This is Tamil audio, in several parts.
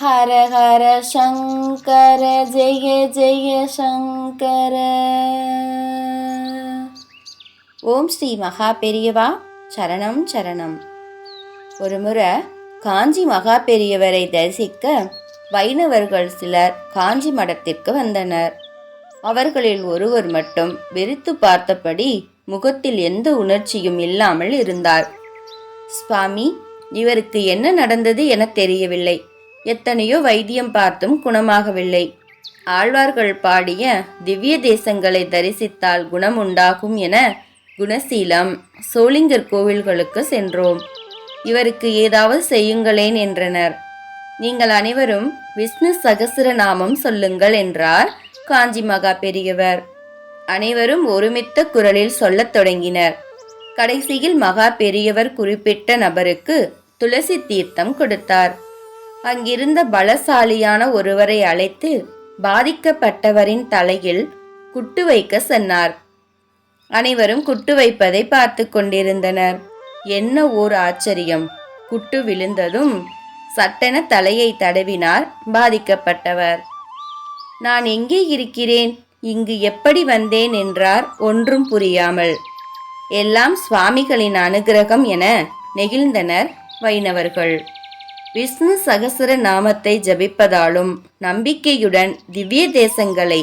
ஹர ஹர சங்கர ஜெய ஜெய சங்கர ஓம் ஸ்ரீ மகா பெரியவா சரணம் சரணம் ஒருமுறை காஞ்சி மகா பெரியவரை தரிசிக்க வைணவர்கள் சிலர் காஞ்சி மடத்திற்கு வந்தனர். அவர்களில் ஒருவர் மட்டும் வெறித்து பார்த்தபடி முகத்தில் எந்த உணர்ச்சியும் இல்லாமல் இருந்தார். சுவாமி இவருக்கு என்ன நடந்தது என தெரியவில்லை. எத்தனையோ வைத்தியம் பார்த்தும் குணமாகவில்லை. ஆழ்வார்கள் பாடிய திவ்ய தேசங்களை தரிசித்தால் குணம் உண்டாகும் என குணசீலம் சோளிங்கர் கோவில்களுக்கு சென்றோம். இவருக்கு ஏதாவது செய்யுங்களேன் என்றனர். நீங்கள் அனைவரும் விஷ்ணு சகசிரநாமம் சொல்லுங்கள் என்றார் காஞ்சி மகா பெரியவர். அனைவரும் ஒருமித்த குரலில் சொல்லத் தொடங்கினர். கடைசியில் மகா பெரியவர் குறிப்பிட்ட நபருக்கு துளசி தீர்த்தம் கொடுத்தார். அங்கிருந்த பலசாலியான ஒருவரை அழைத்து பாதிக்கப்பட்டவரின் தலையில் குட்டு வைக்க சொன்னார். அனைவரும் குட்டு வைப்பதை பார்த்து கொண்டிருந்தனர். என்ன ஓர் ஆச்சரியம். குட்டு விழுந்ததும் சட்டென தலையை தடவினார் பாதிக்கப்பட்டவர். நான் எங்கே இருக்கிறேன்? இங்கு எப்படி வந்தேன்? என்றார். ஒன்றும் புரியாமல். எல்லாம் சுவாமிகளின் அனுகிரகம் என நெகிழ்ந்தனர் வைணவர்கள். விஷ்ணு சகசர நாமத்தை ஜபிப்பதாலும் நம்பிக்கையுடன் திவ்ய தேசங்களை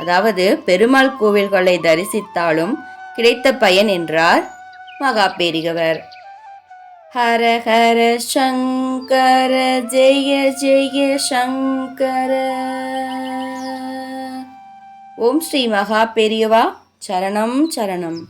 அதாவது பெருமாள் கோவில்களை தரிசித்தாலும் கிடைத்த பயன் என்றார் மகா பெரியவர் ஹர ஹர சங்கர ஜெய ஜெய சங்கர. ஓம் ஸ்ரீ மகா பெரியவா சரணம் சரணம்.